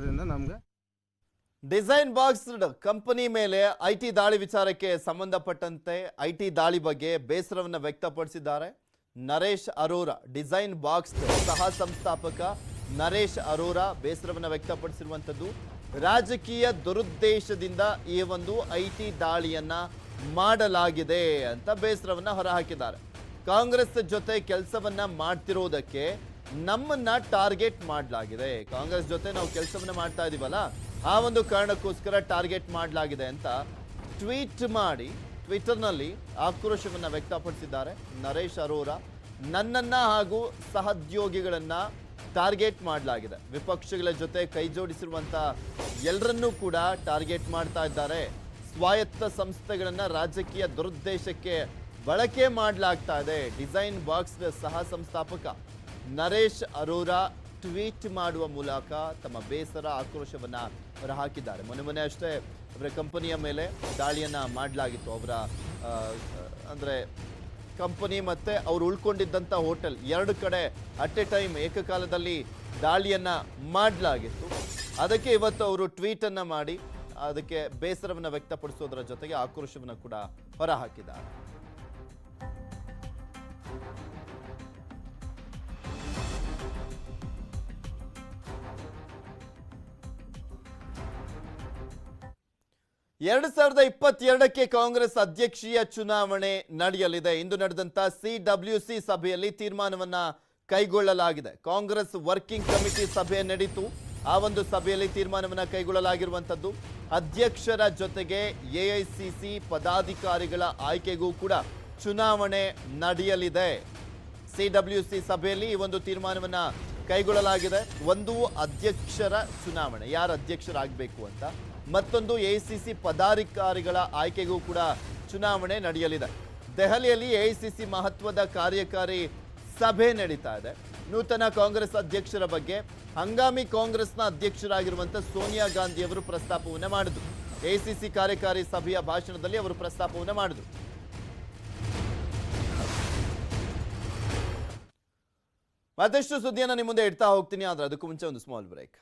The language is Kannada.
ಇದರಿಂದ ನಮ್ಗೆ ಡಿಸೈನ್ ಬಾಕ್ಸ್ ಕಂಪನಿ ಮೇಲೆ ಐ ಟಿ ದಾಳಿ ವಿಚಾರಕ್ಕೆ ಸಂಬಂಧಪಟ್ಟಂತೆ ಐ ಟಿ ದಾಳಿ ಬಗ್ಗೆ ಬೇಸರವನ್ನು ವ್ಯಕ್ತಪಡಿಸಿದ್ದಾರೆ. ನರೇಶ್ ಅರೋರಾ, ಡಿಸೈನ್ ಬಾಕ್ಸ್ ಸಹ ಸಂಸ್ಥಾಪಕ ನರೇಶ್ ಅರೋರಾ ಬೇಸರವನ್ನು ವ್ಯಕ್ತಪಡಿಸಿರುವಂಥದ್ದು. ರಾಜಕೀಯ ದುರುದ್ದೇಶದಿಂದ ಈ ಒಂದು ಐ ಟಿ ದಾಳಿಯನ್ನ ಮಾಡಲಾಗಿದೆ ಅಂತ ಬೇಸರವನ್ನು ಹೊರಹಾಕಿದ್ದಾರೆ. ಕಾಂಗ್ರೆಸ್ ಜೊತೆ ಕೆಲಸವನ್ನ ಮಾಡ್ತಿರೋದಕ್ಕೆ ನಮ್ಮನ್ನ ಟಾರ್ಗೆಟ್ ಮಾಡಲಾಗಿದೆ. ಕಾಂಗ್ರೆಸ್ ಜೊತೆ ನಾವು ಕೆಲಸವನ್ನ ಮಾಡ್ತಾ ಇದೀವಲ್ಲ, ಆ ಒಂದು ಕಾರಣಕ್ಕೋಸ್ಕರ ಟಾರ್ಗೆಟ್ ಮಾಡಲಾಗಿದೆ ಅಂತ ಟ್ವೀಟ್ ಮಾಡಿ, ಟ್ವಿಟರ್ನಲ್ಲಿ ಆಕ್ರೋಶವನ್ನ ವ್ಯಕ್ತಪಡಿಸಿದ್ದಾರೆ. ನರೇಶ್ ಅರೋರಾ, ನನ್ನನ್ನ ಹಾಗೂ ಸಹೋದ್ಯೋಗಿಗಳನ್ನ ಟಾರ್ಗೆಟ್ ಮಾಡಲಾಗಿದೆ. ವಿಪಕ್ಷಗಳ ಜೊತೆ ಕೈ ಜೋಡಿಸಿರುವಂತ ಎಲ್ಲರನ್ನೂ ಕೂಡ ಟಾರ್ಗೆಟ್ ಮಾಡ್ತಾ ಇದ್ದಾರೆ. ಸ್ವಾಯತ್ತ ಸಂಸ್ಥೆಗಳನ್ನ ರಾಜಕೀಯ ದುರುದ್ದೇಶಕ್ಕೆ ಬಳಕೆ ಮಾಡಲಾಗ್ತಾ ಇದೆ. ಡಿಸೈನ್ ಬಾಕ್ಸ್ ಸಹ ಸಂಸ್ಥಾಪಕ ನರೇಶ್ ಅರೋರಾ ಟ್ವೀಟ್ ಮಾಡುವ ಮೂಲಕ ತಮ್ಮ ಬೇಸರ ಆಕ್ರೋಶವನ್ನ ಹೊರಹಾಕಿದ್ದಾರೆ. ಮೊನ್ನೆ ಮೊನ್ನೆ ಅಷ್ಟೇ ಅವರ ಕಂಪನಿಯ ಮೇಲೆ ದಾಳಿಯನ್ನ ಮಾಡಲಾಗಿತ್ತು. ಅವರ ಅಂದರೆ ಕಂಪನಿ ಮತ್ತೆ ಅವರು ಉಳ್ಕೊಂಡಿದ್ದಂಥ ಹೋಟೆಲ್ ಎರಡು ಕಡೆ ಅಟ್ ಎ ಟೈಮ್ ಏಕಕಾಲದಲ್ಲಿ ದಾಳಿಯನ್ನ ಮಾಡಲಾಗಿತ್ತು. ಅದಕ್ಕೆ ಇವತ್ತು ಅವರು ಟ್ವೀಟನ್ನು ಮಾಡಿ ಅದಕ್ಕೆ ಬೇಸರವನ್ನು ವ್ಯಕ್ತಪಡಿಸೋದರ ಜೊತೆಗೆ ಆಕ್ರೋಶವನ್ನು ಕೂಡ ಹೊರಹಾಕಿದ್ದಾರೆ. ಎರಡು ಸಾವಿರದ ಇಪ್ಪತ್ತೆರಡಕ್ಕೆ ಕಾಂಗ್ರೆಸ್ ಅಧ್ಯಕ್ಷೀಯ ಚುನಾವಣೆ ನಡೆಯಲಿದೆ. ಇಂದು ನಡೆದಂತ ಸಿ ಡಬ್ಲ್ಯೂ ಸಿ ಸಭೆಯಲ್ಲಿ ತೀರ್ಮಾನವನ್ನ ಕೈಗೊಳ್ಳಲಾಗಿದೆ. ಕಾಂಗ್ರೆಸ್ ವರ್ಕಿಂಗ್ ಕಮಿಟಿ ಸಭೆ ನಡೀತು. ಆ ಒಂದು ಸಭೆಯಲ್ಲಿ ತೀರ್ಮಾನವನ್ನ ಕೈಗೊಳ್ಳಲಾಗಿರುವಂತದ್ದು ಅಧ್ಯಕ್ಷರ ಜೊತೆಗೆ ಎಐಸಿಸಿ ಪದಾಧಿಕಾರಿಗಳ ಆಯ್ಕೆಗೂ ಕೂಡ ಚುನಾವಣೆ ನಡೆಯಲಿದೆ. ಸಿಡಬ್ಲ್ಯೂಸಿ ಸಭೆಯಲ್ಲಿ ಈ ಒಂದು ತೀರ್ಮಾನವನ್ನ ಕೈಗೊಳ್ಳಲಾಗಿದೆ. ಒಂದು ಅಧ್ಯಕ್ಷರ ಚುನಾವಣೆ. ಯಾರು ಅಧ್ಯಕ್ಷರಾಗಬೇಕು ಅಂತ. ಮತ್ತೊಂದು ಎಐಸಿಸಿ ಪದಾಧಿಕಾರಿಗಳ ಆಯ್ಕೆಗೂ ಕೂಡ ಚುನಾವಣೆ ನಡೆಯಲಿದೆ. ದೆಹಲಿಯಲ್ಲಿ ಎಐಸಿಸಿ ಮಹತ್ವದ ಕಾರ್ಯಕಾರಿ ಸಭೆ ನಡೀತಾ ಇದೆ. ನೂತನ ಕಾಂಗ್ರೆಸ್ ಅಧ್ಯಕ್ಷರ ಬಗ್ಗೆ ಹಂಗಾಮಿ ಕಾಂಗ್ರೆಸ್ನ ಅಧ್ಯಕ್ಷರಾಗಿರುವಂತ ಸೋನಿಯಾ ಗಾಂಧಿ ಅವರು ಪ್ರಸ್ತಾಪವನ್ನು ಮಾಡಿದ್ರು. ಎಐಸಿಸಿ ಕಾರ್ಯಕಾರಿ ಸಭೆಯ ಭಾಷಣದಲ್ಲಿ ಅವರು ಪ್ರಸ್ತಾಪವನ್ನು ಮಾಡಿದ್ರು. ಮತ್ತಷ್ಟು ಸುದ್ದಿಯನ್ನು ನಿಮ್ಮ ಮುಂದೆ ಇಡ್ತಾ ಹೋಗ್ತೀನಿ ಆದರೆ ಅದಕ್ಕೂ ಮುಂಚೆ ಒಂದು ಸ್ಮಾಲ್ ಬ್ರೇಕ್